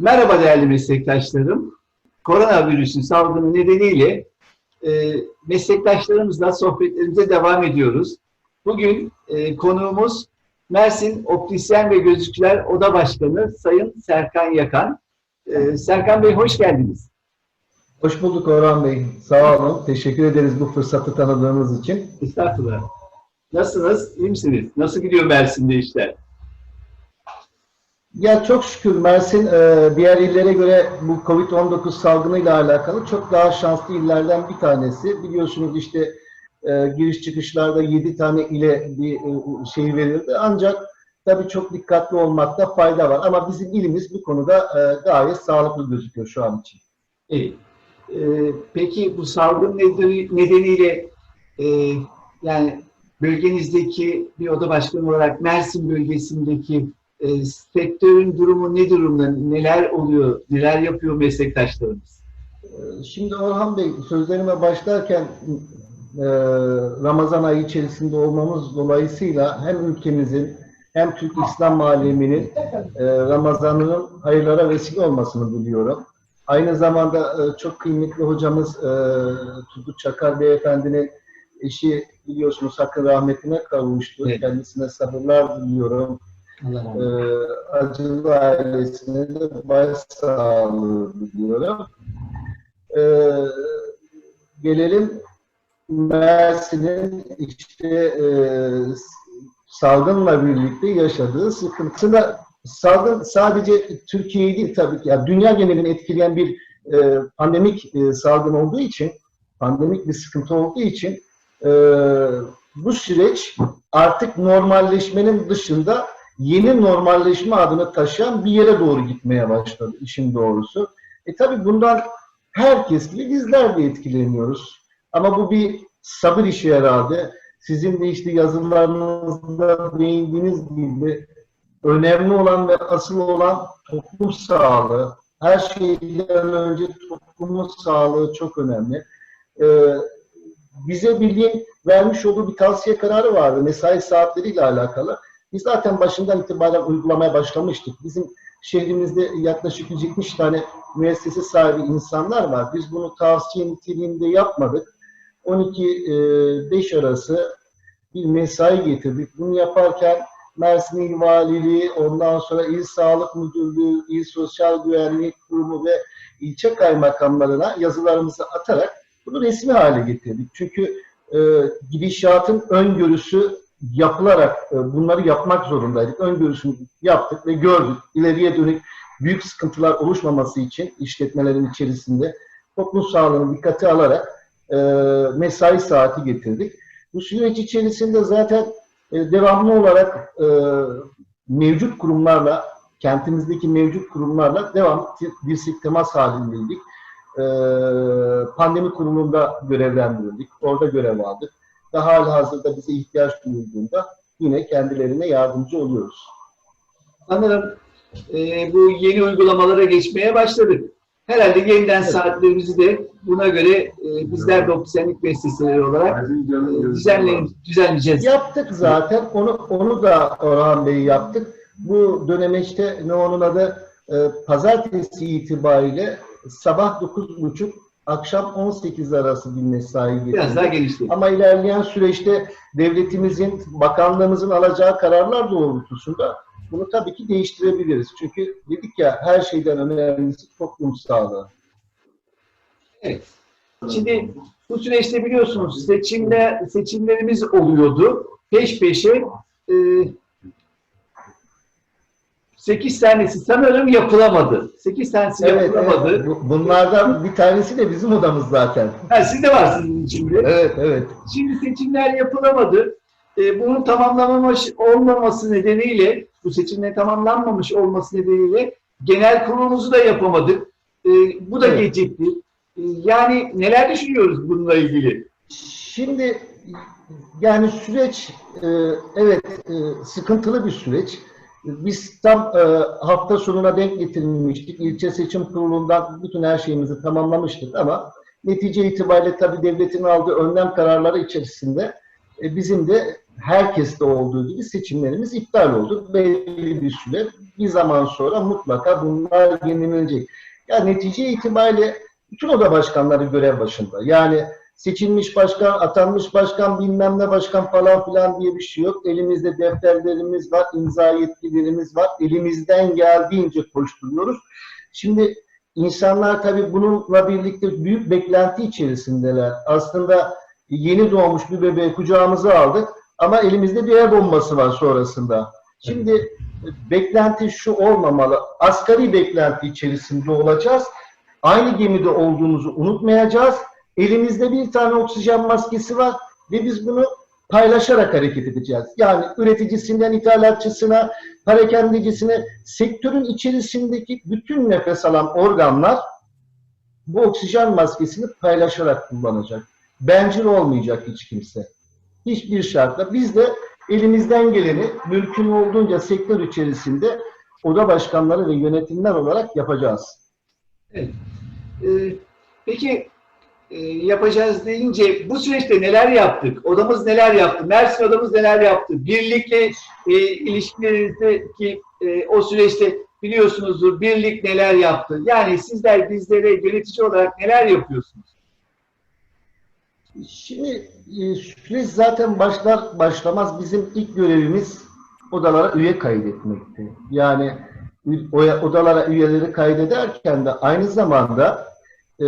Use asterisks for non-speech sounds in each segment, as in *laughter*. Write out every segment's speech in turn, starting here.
Merhaba değerli meslektaşlarım. Koronavirüsün salgını nedeniyle e, meslektaşlarımızla sohbetlerimize devam ediyoruz. Bugün e, konuğumuz Mersin Optisyen ve Gözlükçüler Oda Başkanı Sayın Serkan Yakan. E, Serkan Bey hoş geldiniz. Hoş bulduk Orhan Bey. Sağ olun. Teşekkür ederiz bu fırsatı tanıdığınız için. Estağfurullah. Nasılsınız? İyi misiniz? Nasıl gidiyor Mersin'de işler? Ya çok şükür Mersin e, diğer illere göre bu Covid-19 salgınıyla alakalı çok daha şanslı illerden bir tanesi. Biliyorsunuz işte e, giriş çıkışlarda 7 tane ile bir e, şey verildi. Ancak tabii çok dikkatli olmakta fayda var. Ama bizim ilimiz bu konuda e, gayet sağlıklı gözüküyor şu an için. İyi. Ee, peki bu salgın nedeni- nedeniyle e, yani bölgenizdeki bir oda başkanı olarak Mersin bölgesindeki e, sektörün durumu ne durumda? Neler oluyor? Neler yapıyor meslektaşlarımız? Ee, Şimdi Orhan Bey sözlerime başlarken e, Ramazan ayı içerisinde olmamız dolayısıyla hem ülkemizin hem Türk İslam aleminin e, Ramazan'ın hayırlara vesile olmasını diliyorum. Aynı zamanda e, çok kıymetli hocamız e, Turgut Çakar Beyefendi'nin eşi biliyorsunuz hakkın rahmetine kavuştu. Evet. Kendisine sabırlar diliyorum. Ee, acılı ailesine de başsağlığı diliyorum. Ee, gelelim Mersin'in işte e, salgınla birlikte yaşadığı sıkıntı. Salgın sadece Türkiye'yi değil tabii ki. Ya dünya genelini etkileyen bir e, pandemik e, salgın olduğu için, pandemik bir sıkıntı olduğu için e, bu süreç artık normalleşmenin dışında yeni normalleşme adını taşıyan bir yere doğru gitmeye başladı işin doğrusu. E tabi bundan herkes gibi bizler de etkileniyoruz. Ama bu bir sabır işi herhalde. Sizin de işte yazılarınızda değindiğiniz gibi önemli olan ve asıl olan toplum sağlığı. Her şeyden önce toplumun sağlığı çok önemli. Ee, bize bildiğin vermiş olduğu bir tavsiye kararı vardı mesai saatleriyle alakalı. Biz zaten başından itibaren uygulamaya başlamıştık. Bizim şehrimizde yaklaşık 170 tane müessese sahibi insanlar var. Biz bunu tavsiye niteliğinde yapmadık. 12-5 arası bir mesai getirdik. Bunu yaparken Mersin İl Valiliği, ondan sonra İl Sağlık Müdürlüğü, İl Sosyal Güvenlik Kurumu ve ilçe kaymakamlarına yazılarımızı atarak bunu resmi hale getirdik. Çünkü e, gidişatın öngörüsü yapılarak e, bunları yapmak zorundaydık. Öngörüsünü yaptık ve gördük. İleriye dönük büyük sıkıntılar oluşmaması için işletmelerin içerisinde toplum sağlığını dikkate alarak e, mesai saati getirdik. Bu süreç içerisinde zaten e, devamlı olarak mevcut kurumlarla, kentimizdeki mevcut kurumlarla devam dirsek temas halindeydik. E, pandemi kurumunda görevlendirildik. Orada görev aldık ve hala hazırda bize ihtiyaç duyulduğunda yine kendilerine yardımcı oluyoruz. Sanırım e, bu yeni uygulamalara geçmeye başladık. Herhalde yeniden Evet. saatlerimizi de buna göre e, bizler de optisyenlik müesseseleri olarak e, düzenleyeceğiz. Yaptık zaten. Onu onu da Orhan Bey yaptık. Bu dönemeçte ne onun adı e, pazartesi itibariyle sabah 9.30 akşam 18 arası bir mesai getirdik. Biraz daha genişleyelim. Ama ilerleyen süreçte devletimizin, bakanlığımızın alacağı kararlar doğrultusunda bunu tabii ki değiştirebiliriz. Çünkü dedik ya her şeyden önemlisi toplum sağlığı. Evet. Şimdi bu süreçte biliyorsunuz seçimler seçimlerimiz oluyordu. Peş peşe e, 8 tanesi sanırım yapılamadı. 8 tanesi Evet, yapılamadı. evet. Bu- bunlardan bir tanesi de bizim odamız zaten. Ha, siz de varsınız şimdi. Evet, evet. Şimdi seçimler yapılamadı. E, bunun tamamlanmamış olmaması nedeniyle, bu seçimlerin tamamlanmamış olması nedeniyle genel kurulumuzu da yapamadık. E, bu da Evet. gecikti. E, yani neler düşünüyoruz bununla ilgili? Şimdi yani süreç e, evet e, sıkıntılı bir süreç. Biz tam e, hafta sonuna denk getirilmiştik. İlçe seçim kurulundan bütün her şeyimizi tamamlamıştık ama netice itibariyle tabii devletin aldığı önlem kararları içerisinde E, bizim de herkeste olduğu gibi seçimlerimiz iptal oldu. Belli bir süre bir zaman sonra mutlaka bunlar yenilenecek. Yani netice itibariyle bütün oda başkanları görev başında. Yani seçilmiş başkan, atanmış başkan, bilmem ne başkan falan filan diye bir şey yok. Elimizde defterlerimiz var, imza yetkilerimiz var. Elimizden geldiğince koşturuyoruz. Şimdi insanlar tabii bununla birlikte büyük beklenti içerisindeler. Aslında yeni doğmuş bir bebeği kucağımıza aldık ama elimizde bir el bombası var sonrasında. Şimdi beklenti şu olmamalı. Asgari beklenti içerisinde olacağız. Aynı gemide olduğumuzu unutmayacağız. Elimizde bir tane oksijen maskesi var ve biz bunu paylaşarak hareket edeceğiz. Yani üreticisinden ithalatçısına, perakendecısine, sektörün içerisindeki bütün nefes alan organlar bu oksijen maskesini paylaşarak kullanacak. Bencil olmayacak hiç kimse. Hiçbir şartla. Biz de elimizden geleni mümkün olduğunca sektör içerisinde oda başkanları ve yönetimler olarak yapacağız. Evet. Ee, peki e, yapacağız deyince bu süreçte neler yaptık? Odamız neler yaptı? Mersin odamız neler yaptı? Birlikle e, ilişkilerinizdeki e, o süreçte biliyorsunuzdur birlik neler yaptı? Yani sizler bizlere yönetici olarak neler yapıyorsunuz? Şimdi e, süreç zaten başlar başlamaz bizim ilk görevimiz odalara üye kaydetmekti. Yani odalara üyeleri kaydederken de aynı zamanda e,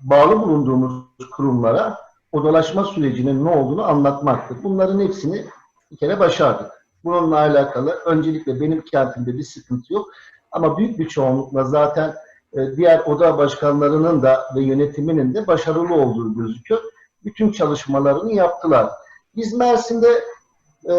bağlı bulunduğumuz kurumlara odalaşma sürecinin ne olduğunu anlatmaktı. Bunların hepsini bir kere başardık. Bununla alakalı öncelikle benim kentimde bir sıkıntı yok. Ama büyük bir çoğunlukla zaten e, diğer oda başkanlarının da ve yönetiminin de başarılı olduğu gözüküyor. Bütün çalışmalarını yaptılar. Biz Mersin'de e,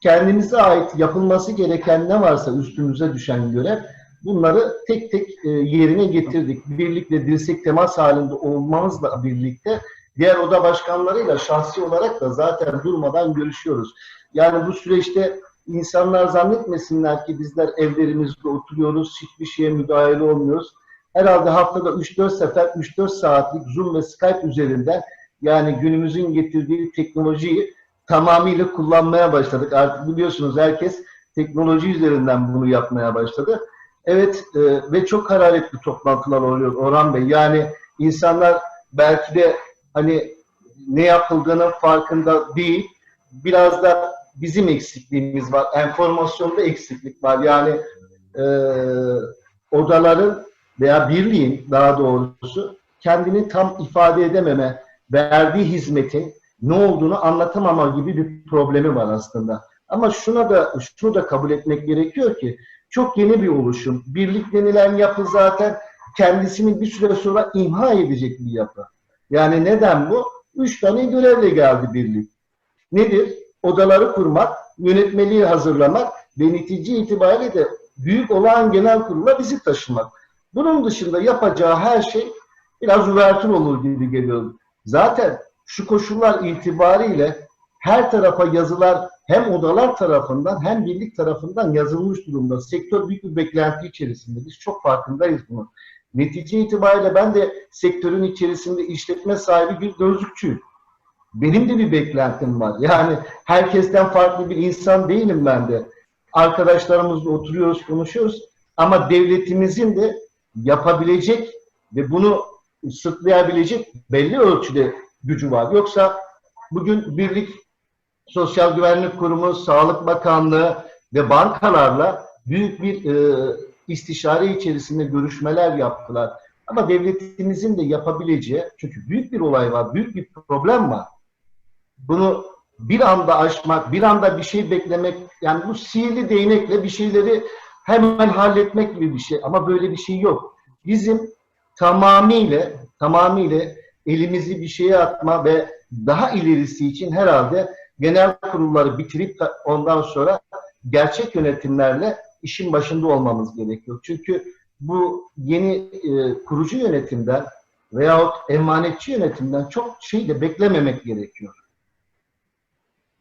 kendimize ait yapılması gereken ne varsa üstümüze düşen görev bunları tek tek e, yerine getirdik. Birlikte dirsek temas halinde olmamızla birlikte diğer oda başkanlarıyla şahsi olarak da zaten durmadan görüşüyoruz. Yani bu süreçte insanlar zannetmesinler ki bizler evlerimizde oturuyoruz, hiçbir şeye müdahale olmuyoruz. Herhalde haftada 3-4 sefer 3-4 saatlik Zoom ve Skype üzerinden yani günümüzün getirdiği teknolojiyi tamamıyla kullanmaya başladık. Artık biliyorsunuz herkes teknoloji üzerinden bunu yapmaya başladı. Evet e, ve çok hararetli toplantılar oluyor Orhan Bey. Yani insanlar belki de hani ne yapıldığının farkında değil. Biraz da bizim eksikliğimiz var. Enformasyonda eksiklik var. Yani e, odaların veya birliğin daha doğrusu kendini tam ifade edememe, verdiği hizmetin ne olduğunu anlatamama gibi bir problemi var aslında. Ama şuna da şunu da kabul etmek gerekiyor ki çok yeni bir oluşum. Birlik denilen yapı zaten kendisini bir süre sonra imha edecek bir yapı. Yani neden bu? Üç tane görevle geldi birlik. Nedir? Odaları kurmak, yönetmeliği hazırlamak ve netice itibariyle de büyük olağan genel kurula bizi taşımak. Bunun dışında yapacağı her şey biraz üvertür olur gibi geliyor. Zaten şu koşullar itibariyle her tarafa yazılar hem odalar tarafından hem birlik tarafından yazılmış durumda. Sektör büyük bir beklenti içerisinde. Biz çok farkındayız bunun. Netice itibariyle ben de sektörün içerisinde işletme sahibi bir gözlükçüyüm. Benim de bir beklentim var. Yani herkesten farklı bir insan değilim ben de. Arkadaşlarımızla oturuyoruz, konuşuyoruz. Ama devletimizin de yapabilecek ve bunu sırtlayabilecek belli ölçüde gücü var. Yoksa bugün birlik Sosyal Güvenlik Kurumu, Sağlık Bakanlığı ve bankalarla büyük bir e, istişare içerisinde görüşmeler yaptılar. Ama devletimizin de yapabileceği, çünkü büyük bir olay var, büyük bir problem var. Bunu bir anda aşmak, bir anda bir şey beklemek, yani bu sihirli değnekle bir şeyleri hemen halletmek gibi bir şey. Ama böyle bir şey yok. Bizim tamamıyla, tamamıyla elimizi bir şeye atma ve daha ilerisi için herhalde genel kurulları bitirip ondan sonra gerçek yönetimlerle işin başında olmamız gerekiyor. Çünkü bu yeni e, kurucu yönetimden veyahut emanetçi yönetimden çok şey de beklememek gerekiyor.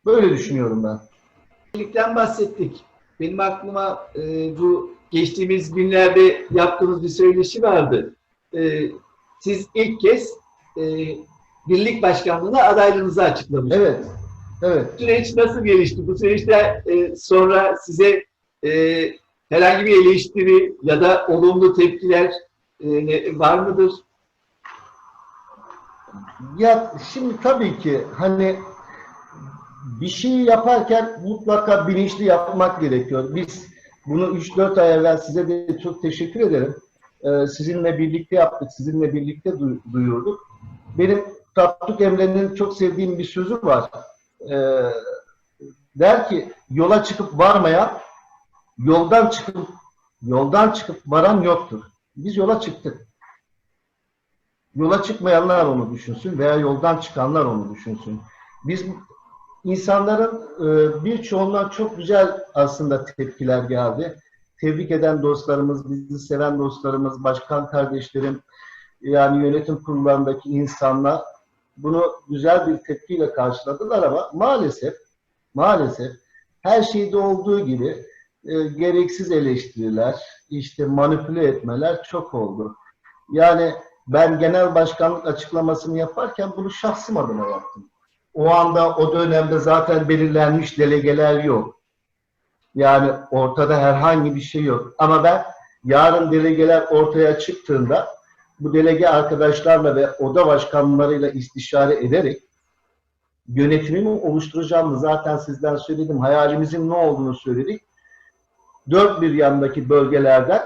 Böyle düşünüyorum ben. Birlikten bahsettik. Benim aklıma e, bu geçtiğimiz günlerde yaptığımız bir söyleşi vardı. E, siz ilk kez e, birlik başkanlığına adaylığınızı açıklamış. Evet. Evet. Süreç nasıl gelişti? Bu süreçte e, sonra size e, herhangi bir eleştiri ya da olumlu tepkiler e, var mıdır? Ya şimdi tabii ki hani bir şeyi yaparken mutlaka bilinçli yapmak gerekiyor. Biz bunu 3-4 ay evvel size de çok teşekkür ederim. Ee, sizinle birlikte yaptık, sizinle birlikte du- duyurduk. Benim Tatlık Emre'nin çok sevdiğim bir sözü var. Ee, der ki yola çıkıp varmayan yoldan çıkıp yoldan çıkıp varan yoktur. Biz yola çıktık. Yola çıkmayanlar onu düşünsün veya yoldan çıkanlar onu düşünsün. Biz insanların e, birçoğundan çok güzel aslında tepkiler geldi. Tebrik eden dostlarımız, bizi seven dostlarımız, başkan kardeşlerim, yani yönetim kurullarındaki insanlar bunu güzel bir tepkiyle karşıladılar ama maalesef maalesef her şeyde olduğu gibi e, gereksiz eleştiriler, işte manipüle etmeler çok oldu. Yani ben genel başkanlık açıklamasını yaparken bunu şahsım adına yaptım. O anda, o dönemde zaten belirlenmiş delegeler yok. Yani ortada herhangi bir şey yok. Ama ben yarın delegeler ortaya çıktığında bu delege arkadaşlarla ve oda başkanlarıyla istişare ederek yönetimimi oluşturacağımı zaten sizden söyledim. Hayalimizin ne olduğunu söyledik. Dört bir yandaki bölgelerden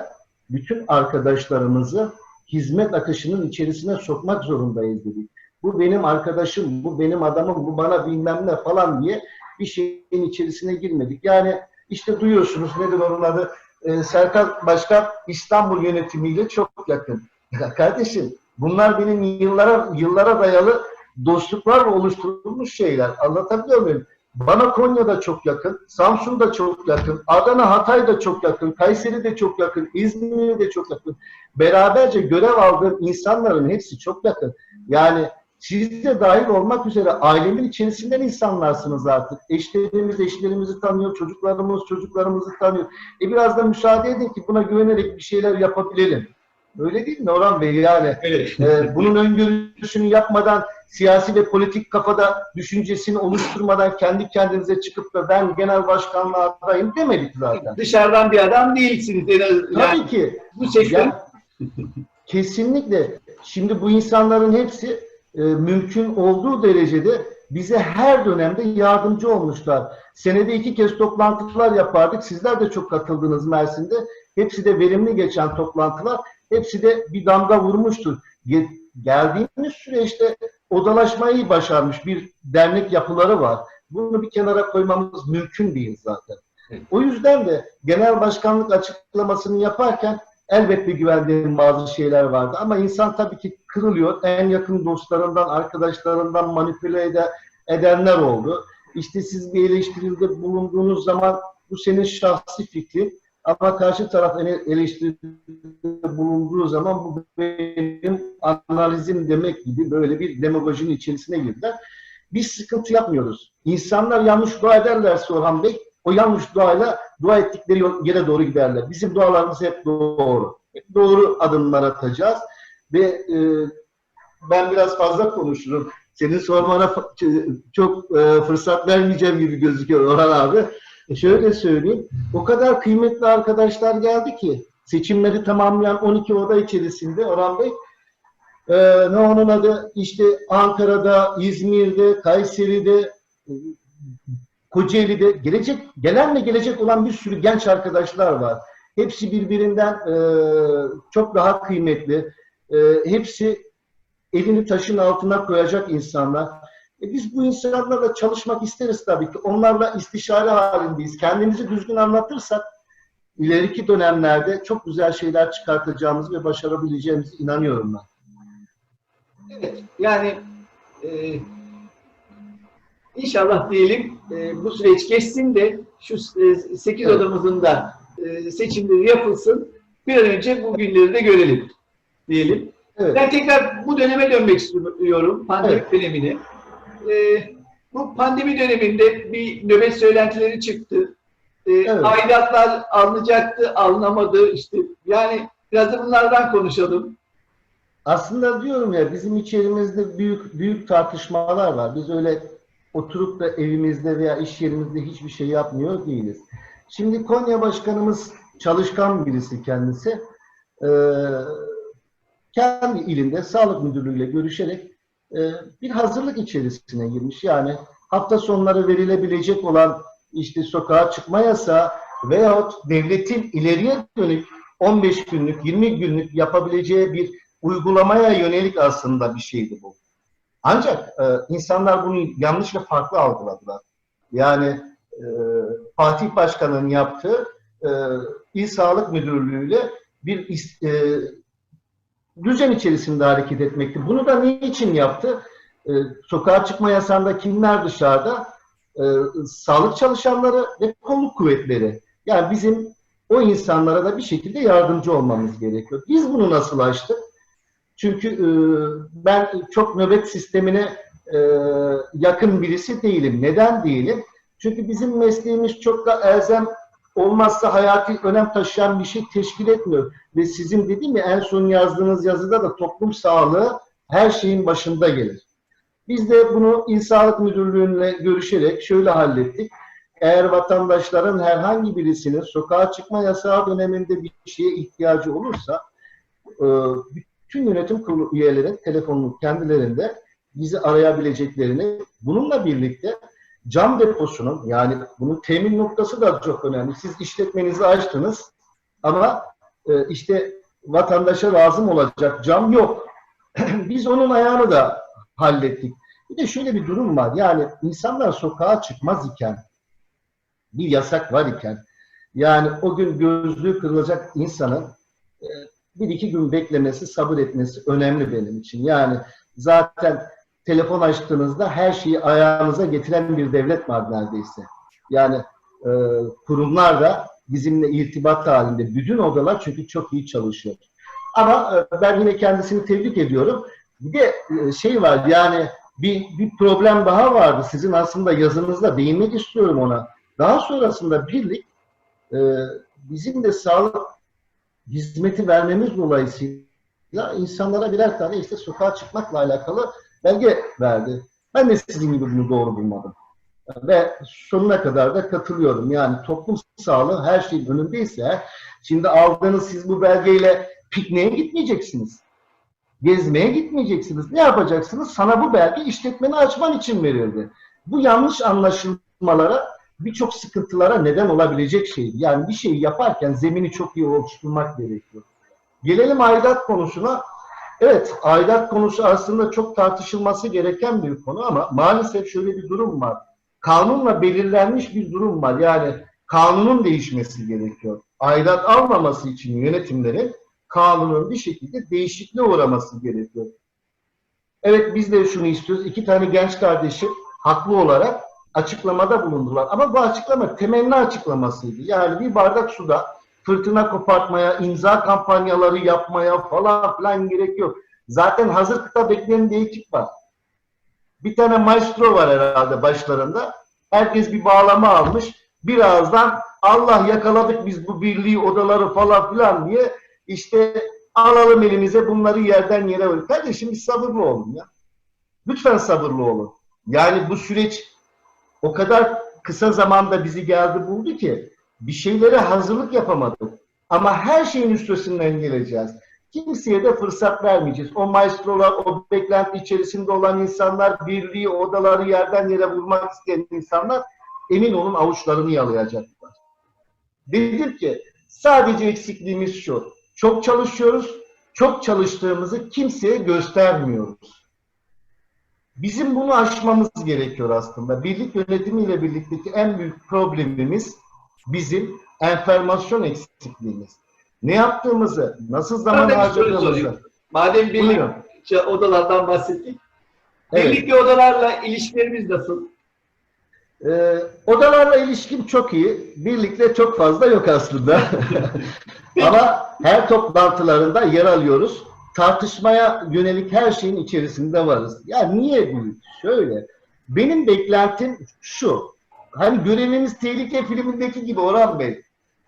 bütün arkadaşlarımızı hizmet akışının içerisine sokmak zorundayız dedik. Bu benim arkadaşım, bu benim adamım, bu bana bilmem ne falan diye bir şeyin içerisine girmedik. Yani işte duyuyorsunuz nedir onun adı? Ee, Serkan Başkan İstanbul yönetimiyle çok yakın. Ya *laughs* kardeşim bunlar benim yıllara yıllara dayalı dostluklarla oluşturulmuş şeyler. Anlatabiliyor muyum? Bana Konya'da çok yakın, Samsun'da çok yakın, Adana, Hatay'da çok yakın, Kayseri'de çok yakın, İzmir'de çok yakın. Beraberce görev aldığım insanların hepsi çok yakın. Yani siz de dahil olmak üzere ailemin içerisinden insanlarsınız artık. Eşlerimiz eşlerimizi tanıyor, çocuklarımız çocuklarımızı tanıyor. E biraz da müsaade edin ki buna güvenerek bir şeyler yapabilelim. Öyle değil mi Orhan Bey? Yani Evet. e, bunun öngörüsünü yapmadan siyasi ve politik kafada düşüncesini oluşturmadan kendi kendinize çıkıp da ben genel başkanlığa adayım demedik zaten. Dışarıdan bir adam değilsiniz. Az- Tabii Yani ki. bu sektör Ya, kesinlikle. Şimdi bu insanların hepsi e, mümkün olduğu derecede bize her dönemde yardımcı olmuşlar. Senede iki kez toplantılar yapardık. Sizler de çok katıldınız Mersin'de. Hepsi de verimli geçen toplantılar. Hepsi de bir damga vurmuştur. Ge- Geldiğimiz süreçte odalaşmayı başarmış bir dernek yapıları var. Bunu bir kenara koymamız mümkün değil zaten. O yüzden de genel başkanlık açıklamasını yaparken elbette güvendiğim bazı şeyler vardı. Ama insan tabii ki kırılıyor. En yakın dostlarından, arkadaşlarından manipüle ede- edenler oldu. İşte siz bir eleştiride bulunduğunuz zaman bu senin şahsi fikrin. Ama karşı taraf ele- eleştiride bulunduğu zaman bu benim analizim demek gibi böyle bir demagojinin içerisine girdiler. Biz sıkıntı yapmıyoruz. İnsanlar yanlış dua ederlerse Orhan Bey, o yanlış duayla dua ettikleri yere doğru giderler. Bizim dualarımız hep doğru. Hep doğru adımlar atacağız. Ve e, ben biraz fazla konuşurum. Senin sormana çok e, fırsat vermeyeceğim gibi gözüküyor Orhan abi. E, şöyle söyleyeyim. O kadar kıymetli arkadaşlar geldi ki seçimleri tamamlayan 12 oda içerisinde Orhan Bey e, ne onun adı işte Ankara'da, İzmir'de, Kayseri'de, Kocaeli'de gelecek, gelen ve gelecek olan bir sürü genç arkadaşlar var. Hepsi birbirinden e, çok daha kıymetli. E, hepsi elini taşın altına koyacak insanlar. E biz bu insanlarla çalışmak isteriz tabii ki. Onlarla istişare halindeyiz. Kendimizi düzgün anlatırsak ileriki dönemlerde çok güzel şeyler çıkartacağımız ve başarabileceğimize inanıyorum ben. Evet, yani e, inşallah diyelim e, bu süreç geçsin de şu 8 Evet. odamızın da e, seçimleri yapılsın. Bir an önce bu günleri de görelim diyelim. Evet. Ben tekrar bu döneme dönmek istiyorum, pandemi dönemine. E, bu pandemi döneminde bir nöbet söylentileri çıktı. E, Evet. Aidatlar alınacaktı, alınamadı. İşte yani biraz da bunlardan konuşalım. aslında diyorum ya bizim içerimizde büyük büyük tartışmalar var. Biz öyle oturup da evimizde veya iş yerimizde hiçbir şey yapmıyor değiliz. Şimdi Konya Başkanımız çalışkan birisi kendisi. Ee, kendi ilinde sağlık müdürlüğüyle görüşerek bir hazırlık içerisine girmiş. Yani hafta sonları verilebilecek olan işte sokağa çıkma yasağı veyahut devletin ileriye dönük 15 günlük, 20 günlük yapabileceği bir uygulamaya yönelik aslında bir şeydi bu. Ancak e, insanlar bunu yanlış ve farklı algıladılar. Yani e, Fatih Başkan'ın yaptığı e, İl Sağlık Müdürlüğü'yle bir is- e, düzen içerisinde hareket etmekti. Bunu da niçin yaptı? E, sokağa çıkma yasağında kimler dışarıda? E, sağlık çalışanları ve kolluk kuvvetleri. Yani bizim o insanlara da bir şekilde yardımcı olmamız gerekiyor. Biz bunu nasıl açtık? Çünkü e, ben çok nöbet sistemine e, yakın birisi değilim. Neden değilim? Çünkü bizim mesleğimiz çok da elzem olmazsa hayati önem taşıyan bir şey teşkil etmiyor. Ve sizin dediğim ya en son yazdığınız yazıda da toplum sağlığı her şeyin başında gelir. Biz de bunu İl Sağlık Müdürlüğü'yle görüşerek şöyle hallettik. Eğer vatandaşların herhangi birisinin sokağa çıkma yasağı döneminde bir şeye ihtiyacı olursa e, bütün yönetim kurulu üyeleri telefonun kendilerinde bizi arayabileceklerini bununla birlikte cam deposunun yani bunun temin noktası da çok önemli. Siz işletmenizi açtınız ama e, işte vatandaşa lazım olacak cam yok. *clears throat* Biz onun ayağını da hallettik. Bir de şöyle bir durum var. Yani insanlar sokağa çıkmaz iken bir yasak var iken yani o gün gözlüğü kırılacak insanın e, bir iki gün beklemesi, sabır etmesi önemli benim için. Yani zaten telefon açtığınızda her şeyi ayağınıza getiren bir devlet var neredeyse. Yani e, kurumlar da bizimle irtibat halinde. Bütün odalar çünkü çok iyi çalışıyor. Ama e, ben yine kendisini tebrik ediyorum. Bir de e, şey var yani bir, bir problem daha vardı. Sizin aslında yazınızda değinmek istiyorum ona. Daha sonrasında birlik e, bizim de sağlık hizmeti vermemiz dolayısıyla insanlara birer tane işte sokağa çıkmakla alakalı belge verdi. Ben de sizin gibi bunu doğru bulmadım. Ve sonuna kadar da katılıyorum. Yani toplum sağlığı her şeyin önündeyse şimdi aldığınız siz bu belgeyle pikniğe gitmeyeceksiniz. Gezmeye gitmeyeceksiniz. Ne yapacaksınız? Sana bu belge işletmeni açman için verildi. Bu yanlış anlaşılmalara birçok sıkıntılara neden olabilecek şeydi. Yani bir şeyi yaparken zemini çok iyi oluşturmak gerekiyor. Gelelim aidat konusuna. Evet, aidat konusu aslında çok tartışılması gereken bir konu ama maalesef şöyle bir durum var. Kanunla belirlenmiş bir durum var. Yani kanunun değişmesi gerekiyor. Aidat almaması için yönetimlerin kanunun bir şekilde değişikliğe uğraması gerekiyor. Evet biz de şunu istiyoruz. İki tane genç kardeşim haklı olarak açıklamada bulundular. Ama bu açıklama temenni açıklamasıydı. Yani bir bardak suda fırtına kopartmaya, imza kampanyaları yapmaya falan filan gerek yok. Zaten hazır kıta bekleyen bir ekip var. Bir tane maestro var herhalde başlarında. Herkes bir bağlama almış. Birazdan Allah yakaladık biz bu birliği odaları falan filan diye işte alalım elimize bunları yerden yere vurun. Kardeşim bir sabırlı olun ya. Lütfen sabırlı olun. Yani bu süreç o kadar kısa zamanda bizi geldi buldu ki bir şeylere hazırlık yapamadık. Ama her şeyin üstesinden geleceğiz. Kimseye de fırsat vermeyeceğiz. O maestrolar, o beklenti içerisinde olan insanlar, birliği, odaları yerden yere vurmak isteyen insanlar emin olun avuçlarını yalayacaklar. Dedim ki sadece eksikliğimiz şu. Çok çalışıyoruz. Çok çalıştığımızı kimseye göstermiyoruz. Bizim bunu aşmamız gerekiyor aslında. Birlik yönetimiyle birlikteki en büyük problemimiz bizim enformasyon eksikliğimiz. Ne yaptığımızı, nasıl zaman harcadığımızı. Madem birlik Buyurun. odalardan bahsettik. Evet. Birlikte odalarla ilişkilerimiz nasıl? Ee, odalarla ilişkim çok iyi. Birlikte çok fazla yok aslında. *laughs* Ama her toplantılarında yer alıyoruz. Tartışmaya yönelik her şeyin içerisinde varız. Ya niye bu? Şöyle. Benim beklentim şu. Hani görevimiz tehlike filmindeki gibi Orhan Bey.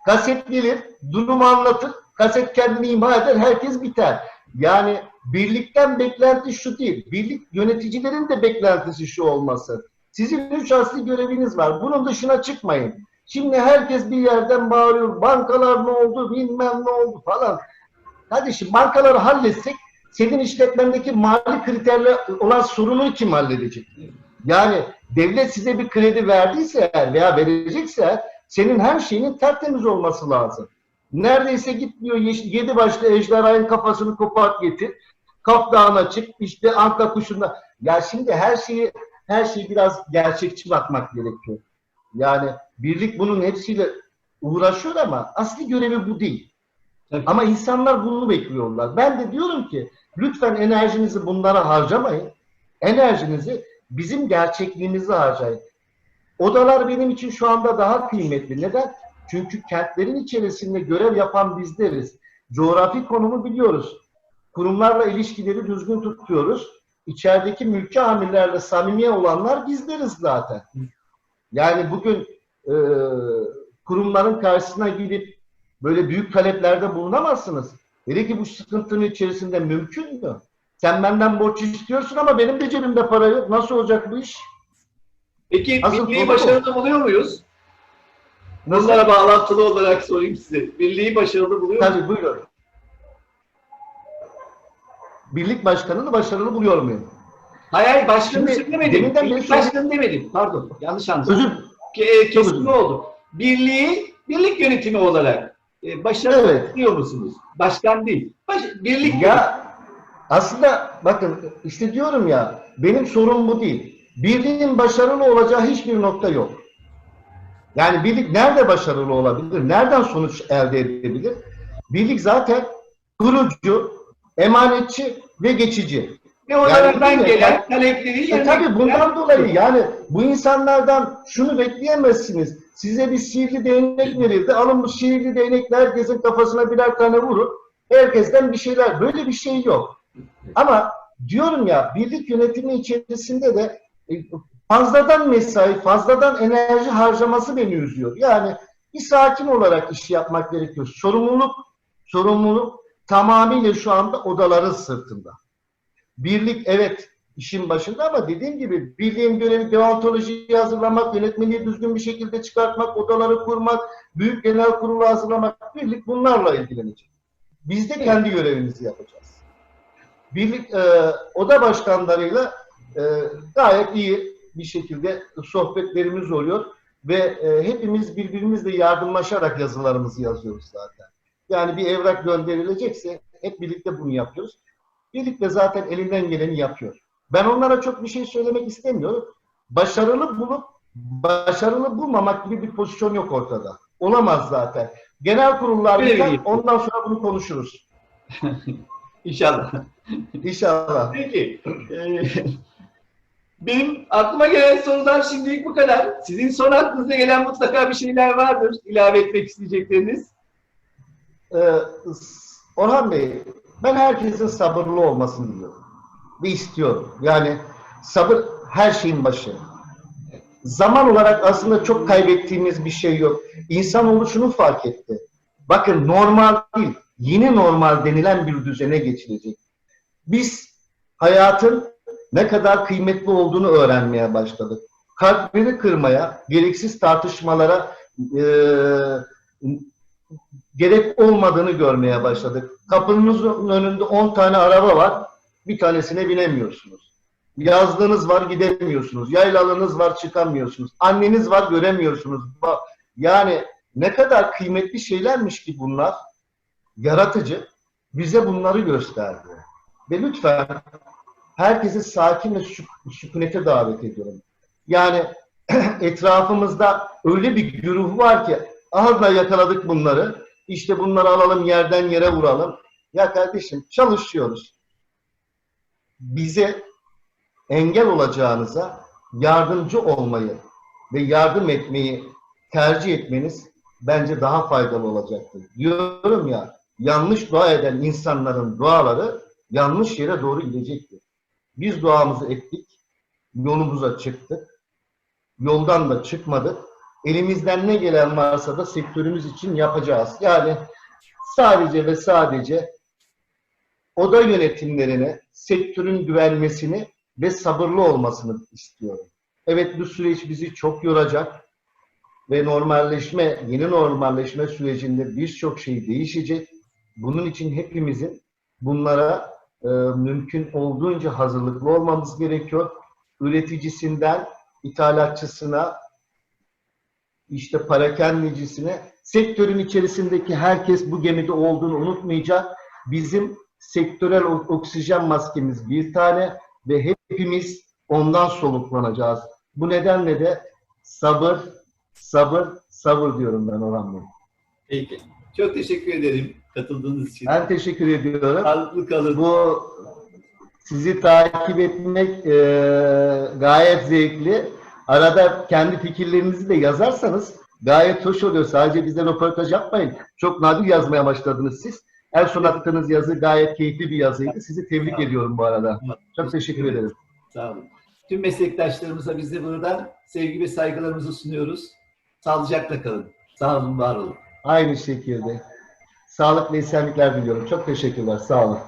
Kaset gelir, durumu anlatır, kaset kendini imha eder, herkes biter. Yani birlikten beklenti şu değil. Birlik yöneticilerin de beklentisi şu olması. Sizin üç asli göreviniz var. Bunun dışına çıkmayın. Şimdi herkes bir yerden bağırıyor. Bankalar ne oldu, bilmem ne oldu falan. Kardeşim bankaları halletsek senin işletmendeki mali kriterle olan sorunu kim halledecek? Yani devlet size bir kredi verdiyse veya verecekse senin her şeyinin tertemiz olması lazım. Neredeyse gitmiyor yedi başlı ejderhanın kafasını kopart getir. Kaf dağına çık işte anka kuşunda. Ya şimdi her şeyi her şeyi biraz gerçekçi bakmak gerekiyor. Yani birlik bunun hepsiyle uğraşıyor ama asli görevi bu değil. Tabii. Ama insanlar bunu bekliyorlar. Ben de diyorum ki lütfen enerjinizi bunlara harcamayın. Enerjinizi bizim gerçekliğimizi harcayın. Odalar benim için şu anda daha kıymetli. Neden? Çünkü kentlerin içerisinde görev yapan bizleriz. Coğrafi konumu biliyoruz. Kurumlarla ilişkileri düzgün tutuyoruz. İçerideki mülki amirlerle samimiye olanlar bizleriz zaten. Yani bugün e, kurumların karşısına gidip böyle büyük taleplerde bulunamazsınız. Hele ki bu sıkıntının içerisinde mümkün mü? Sen benden borç istiyorsun ama benim de cebimde para yok. Nasıl olacak bu iş? Peki Asıl birliği konu bu. başarılı buluyor muyuz? Nasıl? Bunlara bağlantılı olarak sorayım size. Birliği başarılı buluyor? Tabii buyurun. Birlik başkanını başarılı buluyor muyum? Hayır hayır başkanı Şimdi, deminden beri Birlik başkanı demedim. Pardon yanlış anladım. Özür Ke- Çok özür oldu. Birliği, birlik yönetimi olarak e, başarılı Evet. buluyor musunuz? Başkan değil. Baş, birlik Ya aslında bakın işte diyorum ya benim sorun bu değil. Birliğin başarılı olacağı hiçbir nokta yok. Yani birlik nerede başarılı olabilir? Nereden sonuç elde edebilir? Birlik zaten kurucu, emanetçi ve geçici. ve onlardan Yani- gelen talepleri E yerine tabii bundan getiren- dolayı yani bu insanlardan şunu bekleyemezsiniz. Size bir sihirli değnek verildi. Alın bu sihirli değnekle herkesin kafasına birer tane vurun. Herkesten bir şeyler. Böyle bir şey yok. Ama diyorum ya birlik yönetimi içerisinde de e, fazladan mesai, fazladan enerji harcaması beni üzüyor. Yani bir sakin olarak iş yapmak gerekiyor. Sorumluluk, sorumluluk tamamıyla şu anda odaların sırtında. Birlik evet işin başında ama dediğim gibi birliğin görevi deontolojiyi hazırlamak, yönetmeliği düzgün bir şekilde çıkartmak, odaları kurmak, büyük genel kurulu hazırlamak, birlik bunlarla ilgilenecek. Biz de kendi görevimizi yapacağız. Birlik e, oda başkanlarıyla e, gayet iyi bir şekilde sohbetlerimiz oluyor ve e, hepimiz birbirimizle yardımlaşarak yazılarımızı yazıyoruz zaten. Yani bir evrak gönderilecekse hep birlikte bunu yapıyoruz. Birlikte zaten elinden geleni yapıyor. Ben onlara çok bir şey söylemek istemiyorum. Başarılı bulup başarılı bulmamak gibi bir pozisyon yok ortada. Olamaz zaten. Genel kurullar ondan sonra bunu konuşuruz. *laughs* İnşallah. İnşallah. Peki. e, benim aklıma gelen sorular şimdilik bu kadar. Sizin son aklınıza gelen mutlaka bir şeyler vardır. ilave etmek isteyecekleriniz. Ee, Orhan Bey, ben herkesin sabırlı olmasını diliyorum. Ve istiyorum. Yani sabır her şeyin başı. Zaman olarak aslında çok kaybettiğimiz bir şey yok. İnsanoğlu şunu fark etti. Bakın normal değil, yeni normal denilen bir düzene geçilecek. Biz hayatın ne kadar kıymetli olduğunu öğrenmeye başladık. Kalpleri kırmaya, gereksiz tartışmalara eee gerek olmadığını görmeye başladık. Kapınızın önünde 10 tane araba var, bir tanesine binemiyorsunuz. Yazlığınız var, gidemiyorsunuz. Yaylalınız var, çıkamıyorsunuz. Anneniz var, göremiyorsunuz. Yani ne kadar kıymetli şeylermiş ki bunlar. Yaratıcı bize bunları gösterdi. Ve lütfen herkesi sakin ve sük- sükunete davet ediyorum. Yani *clears throat* etrafımızda öyle bir güruh var ki da yakaladık bunları. İşte bunları alalım yerden yere vuralım. Ya kardeşim çalışıyoruz. Bize engel olacağınıza yardımcı olmayı ve yardım etmeyi tercih etmeniz bence daha faydalı olacaktır. Diyorum ya yanlış dua eden insanların duaları yanlış yere doğru gidecektir. Biz duamızı ettik, yolumuza çıktık, yoldan da çıkmadık. Elimizden ne gelen varsa da sektörümüz için yapacağız. Yani sadece ve sadece oda yönetimlerine sektörün güvenmesini ve sabırlı olmasını istiyorum. Evet bu süreç bizi çok yoracak ve normalleşme, yeni normalleşme sürecinde birçok şey değişecek. Bunun için hepimizin bunlara e, mümkün olduğunca hazırlıklı olmamız gerekiyor. Üreticisinden ithalatçısına, işte parakendecisine, sektörün içerisindeki herkes bu gemide olduğunu unutmayacak. Bizim sektörel oksijen maskemiz bir tane ve hepimiz ondan soluklanacağız. Bu nedenle de sabır, sabır, sabır diyorum ben Orhan Bey. Peki. Çok teşekkür ederim katıldığınız için. Ben teşekkür ediyorum. Sağlıklı kalın. Bu sizi takip etmek e, gayet zevkli. Arada kendi fikirlerinizi de yazarsanız gayet hoş oluyor. Sadece bizden röportaj yapmayın. Çok nadir yazmaya başladınız siz. En son attığınız yazı gayet keyifli bir yazıydı. Sizi tebrik ediyorum bu arada. Çok teşekkür ederim. Sağ olun. Tüm meslektaşlarımıza biz de buradan sevgi ve saygılarımızı sunuyoruz. Sağlıcakla kalın. Sağ olun, var olun. Aynı şekilde. Sağlık ve esenlikler diliyorum. Çok teşekkürler. Sağ olun.